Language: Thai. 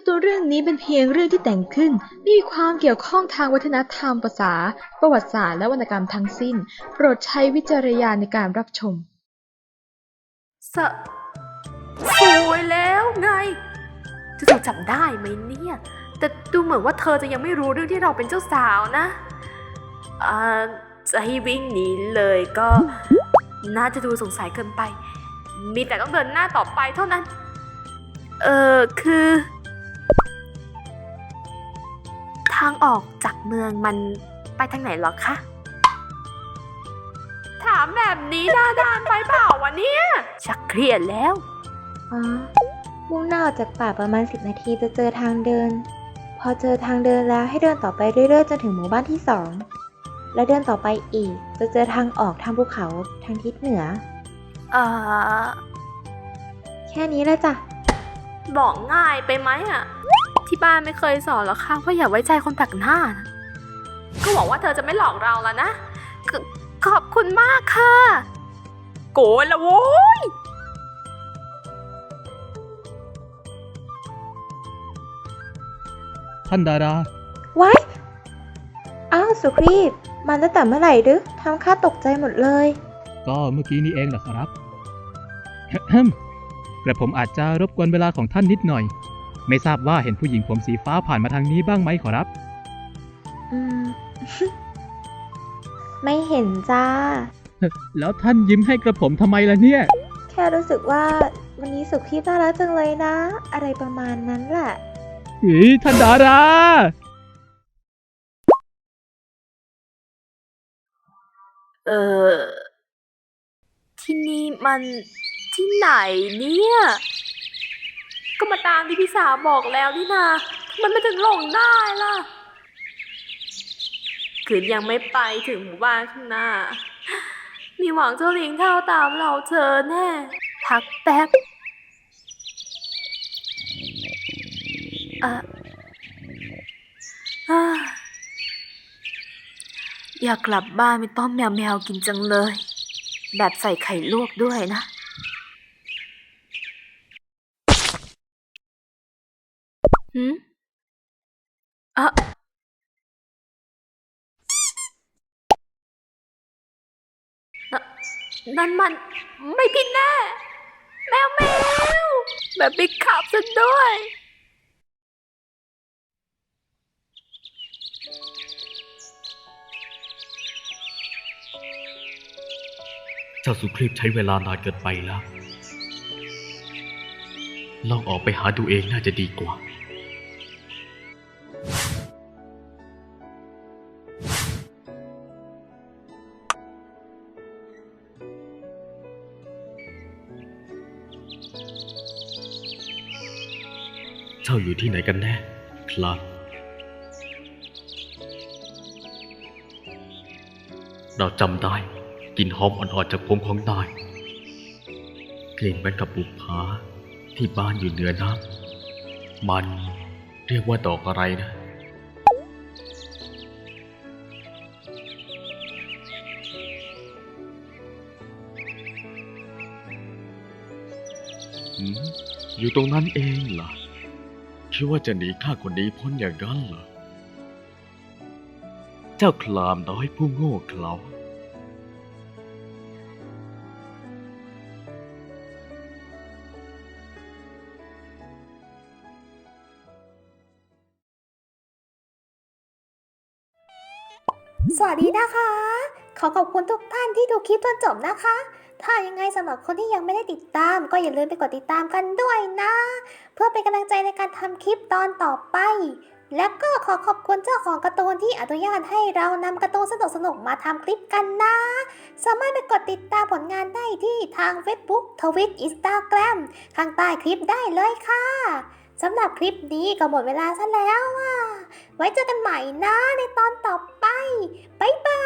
การ์ตูนเรื่องนี้เป็นเพียงเรื่องที่แต่งขึ้นไม่มีความเกี่ยวข้องทางวัฒนธรรมภาษา ประวัติศาสตร์และวรรณกรรมทั้งสิ้น โปรดใช้วิจารณญาณในการรับชม สะสวยแล้วไงจะถูกจับได้ไหมเนี่ย แต่ดูเหมือนว่าเธอจะยังไม่รู้เรื่องที่เราเป็นเจ้าสาวนะอ่าจะให้วิ่งหนีเลยก็น่าจะดูสงสัยเกินไป มีแต่ต้องเดินหน้าต่อไปเท่านั้น เออคือ ออกจากเมืองมันไปทางไหนเหรอคะ ถามแบบนี้หน้าด้านไปเปล่าวะเนี่ย ชักเครียดแล้ว อ๋อ มุ่งหน้าออกจากป่าประมาณ 10 นาทีจะเจอทางเดิน พอเจอทางเดินแล้วให้เดินต่อไปเรื่อยๆจนถึงหมู่บ้านที่สอง และเดินต่อไปอีก จะเจอทางออกทางภูเขาทางทิศเหนือ เอ่อแค่นี้เลยจ้ะ บอกง่ายไปไหมอะ ที่บ้านไม่เคยสอนหรอกค่ะว่าอย่าไว้ใจคนแปลกหน้านะก็หวังว่าเธอจะไม่หลอกเราแล้วนะขขอบคุณมากค่ะ โกรธละโว้ย ท่านดารา ไว้อ้าวสุครีบมาตั้งแต่เมื่อไหร่ดึกทำข้าตกใจหมดเลย ก็เมื่อกี้นี้เองเหรอครับ กระผมอาจจะรบกวนเวลาของท่านนิดหน่อย ไม่ทราบว่าเห็นผู้หญิงผมสีฟ้าผ่านมาทางนี้บ้างไหมขอรับ อืม ไม่เห็นจ้า แล้วท่านยิ้มให้กระผมทำไมล่ะเนี่ย แค่รู้สึกว่าวันนี้สุครีบน่ารักจังเลยนะ อะไรประมาณนั้นแหละ เฮ้ยท่านดารา เออ ที่นี่มันที่ไหนเนี่ย ก็มาตามที่พี่สาวบอกแล้วนี่นาทำไมันไม่ถึงหลงได้ล่ะ คืนยังไม่ไปถึงหมู่บ้านข้างหน้า มีหวังเจ้าลิงเท่าตามเราเธอแน่พักแป๊บอะอ่าอยากกลับบ้านไปต้มแมวแมวกินจังเลย แบบใส่ไข่ลวกด้วยนะ หืมอะนนั่นมันไม่ผิดแน่แมวแมวแบบบิ๊กขับซะด้วย เจ้าสุครีพใช้เวลานานเกินไปแล้ว ลองออกไปหาดูเองน่าจะดีกว่า เจ้าอยู่ที่ไหนกันแน่คลาดเราจำได้กลิ่นหอมอ่อนๆจากผมของนายกลิ่นเหมือนกับบุปผาที่บ้านอยู่เหนือน้ำมันเรียกว่าดอกอะไรนะหืมอยู่ตรงนั้นเองเหรอ คิดว่าจะหนีข้าคนนี้พ้นอย่างนั้นเหรอ เจ้าคลามน้อยผู้โง่เขลาสวัสดีนะคะ ขอขอบคุณทุกท่านที่ดูคลิปจนจบนะคะ ถ้ายังไงสำหรับคนที่ยังไม่ได้ติดตาม ก็อย่าลืมไปกดติดตามกันด้วยนะ เพื่อเป็นกำลังใจในการทำคลิปตอนต่อไป และก็ขอขอบคุณเจ้าของการ์ตูนที่อนุญาตให้เรานำการ์ตูนสนุกๆมาทำคลิปกันนะ สามารถไปกดติดตามผลงานได้ที่ทาง Facebook Twitter Instagram ข้างใต้คลิปได้เลยค่ะสำหรับคลิปนี้ก็หมดเวลาซะแล้วอะ ไว้เจอกันใหม่นะในตอนต่อไป บ๊ายบาย